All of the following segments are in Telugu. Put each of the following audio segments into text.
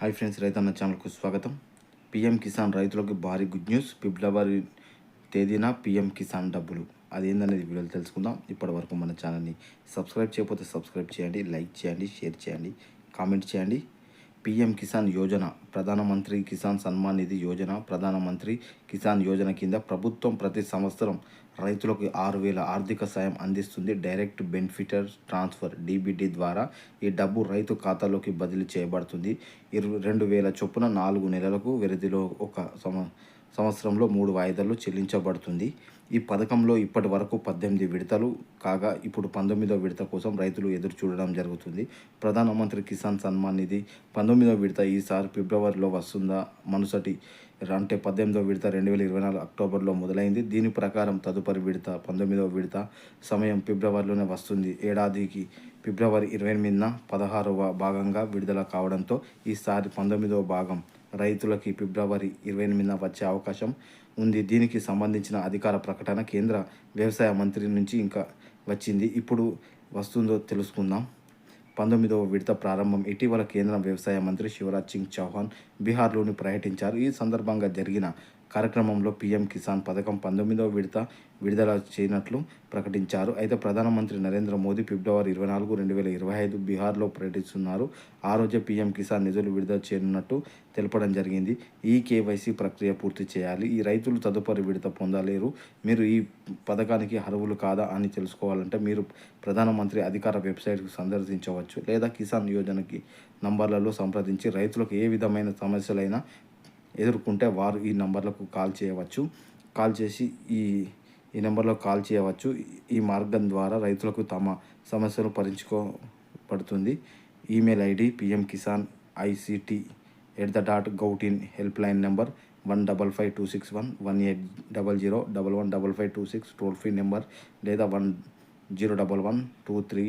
హాయ్ ఫ్రెండ్స్ రైతన్న ఛానల్కు స్వాగతం. పిఎం కిసాన్ రైతులకు భారీ గుడ్ న్యూస్. ఫిబ్రవరి తేదీన పిఎం కిసాన్ డబ్బులు. అదేందనేది వీడియోలో తెలుసుకుందాం. ఇప్పటి వరకు మన ఛానల్ని సబ్స్క్రైబ్ చేయకపోతే సబ్స్క్రైబ్ చేయండి లైక్ చేయండి షేర్ చేయండి కామెంట్ చేయండి. పిఎం కిసాన్ యోజన ప్రధానమంత్రి కిసాన్ సన్మాన్ నిధి యోజన ప్రధానమంత్రి కిసాన్ యోజన కింద ప్రభుత్వం ప్రతి సంవత్సరం రైతులకు ఆరు వేల ఆర్థిక సాయం అందిస్తుంది. డైరెక్ట్ బెనిఫిటర్ ట్రాన్స్ఫర్ డీబీటీ ద్వారా ఈ డబ్బు రైతు ఖాతాలోకి బదిలీ చేయబడుతుంది. ఇరవై రెండు వేల చొప్పున నాలుగు నెలలకు వ్యవధిలో ఒక సంవ సంవత్సరంలో మూడు వాయిదాలు చెల్లించబడుతుంది. ఈ పథకంలో ఇప్పటి వరకు పద్దెనిమిది విడతలు కాగా ఇప్పుడు పంతొమ్మిదో విడత కోసం రైతులు ఎదురు చూడడం జరుగుతుంది. ప్రధానమంత్రి కిసాన్ సన్మాన్ నిధి పంతొమ్మిదో విడత ఈసారి ఫిబ్రవరిలో వస్తుందా? మనుసటి అంటే పద్దెనిమిదో విడత రెండు వేల ఇరవై నాలుగు అక్టోబర్లో మొదలైంది. దీని ప్రకారం తదుపరి విడత పంతొమ్మిదవ విడత సమయం ఫిబ్రవరిలోనే వస్తుంది. ఏడాదికి ఫిబ్రవరి ఇరవై ఎనిమిదిన పదహారవ భాగంగా విడుదల కావడంతో ఈసారి పంతొమ్మిదవ భాగం రైతులకి ఫిబ్రవరి ఇరవై ఎనిమిదిన వచ్చే అవకాశం ఉంది. దీనికి సంబంధించిన అధికార ప్రకటన కేంద్ర వ్యవసాయ మంత్రి నుంచి ఇంకా వచ్చింది. ఇప్పుడు వస్తుందో తెలుసుకుందాం. పంతొమ్మిదవ విడత ప్రారంభం. ఇటీవల కేంద్ర వ్యవసాయ మంత్రి శివరాజ్ సింగ్ చౌహాన్ బీహార్లోని పర్యటించారు. ఈ సందర్భంగా జరిగిన కార్యక్రమంలో పీఎం కిసాన్ పథకం పంతొమ్మిదవ విడత విడుదల చేయనట్లు ప్రకటించారు. అయితే ప్రధానమంత్రి నరేంద్ర మోదీ ఫిబ్రవరి ఇరవై నాలుగు రెండు వేల ఇరవై ఐదు బీహార్లో పర్యటిస్తున్నారు. ఆ రోజే పీఎం కిసాన్ నిధులు విడుదల చేయనున్నట్టు తెలపడం జరిగింది. ఈ కేవైసీ ప్రక్రియ పూర్తి చేయాలి. ఈ రైతులు తదుపరి విడత పొందలేరు. మీరు ఈ పథకానికి అర్హులు కాదా అని తెలుసుకోవాలంటే మీరు ప్రధానమంత్రి అధికార వెబ్సైట్కు సందర్శించవచ్చు. లేదా కిసాన్ యోజనకి నంబర్లలో సంప్రదించి రైతులకు ఏ విధమైన సమస్యలైనా ఎదుర్కొంటే వారు ఈ నంబర్లకు కాల్ చేయవచ్చు. కాల్ చేసి ఈ ఈ నెంబర్లో కాల్ చేయవచ్చు. ఈ మార్గం ద్వారా రైతులకు తమ సమస్యలు పరించుకోబడుతుంది email ID PM Kisan ICT at the dot gov in helpline number one double five two six one one eight double zero double one double five two six toll free number లేదా one zero double one two three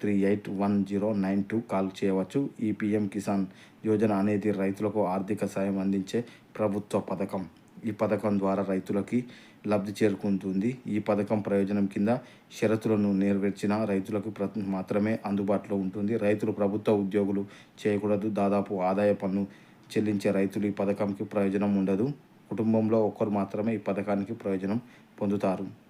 three eight one zero nine two call చేయవచ్చు. ఈ పిఎం కిసాన్ యోజన అనేది రైతులకు ఆర్థిక సాయం అందించే ప్రభుత్వ పథకం. ఈ పథకం ద్వారా రైతులకి లబ్ధి చేరుకుంటుంది. ఈ పథకం ప్రయోజనం కింద షరతులను నెరవేర్చిన రైతులకు ప్ర మాత్రమే అందుబాటులో ఉంటుంది. రైతులు ప్రభుత్వ ఉద్యోగులు చేయకూడదు. దాదాపు ఆదాయ పన్ను చెల్లించే రైతులు ఈ పథకంకి ప్రయోజనం ఉండదు. కుటుంబంలో ఒక్కరు మాత్రమే ఈ పథకానికి ప్రయోజనం పొందుతారు.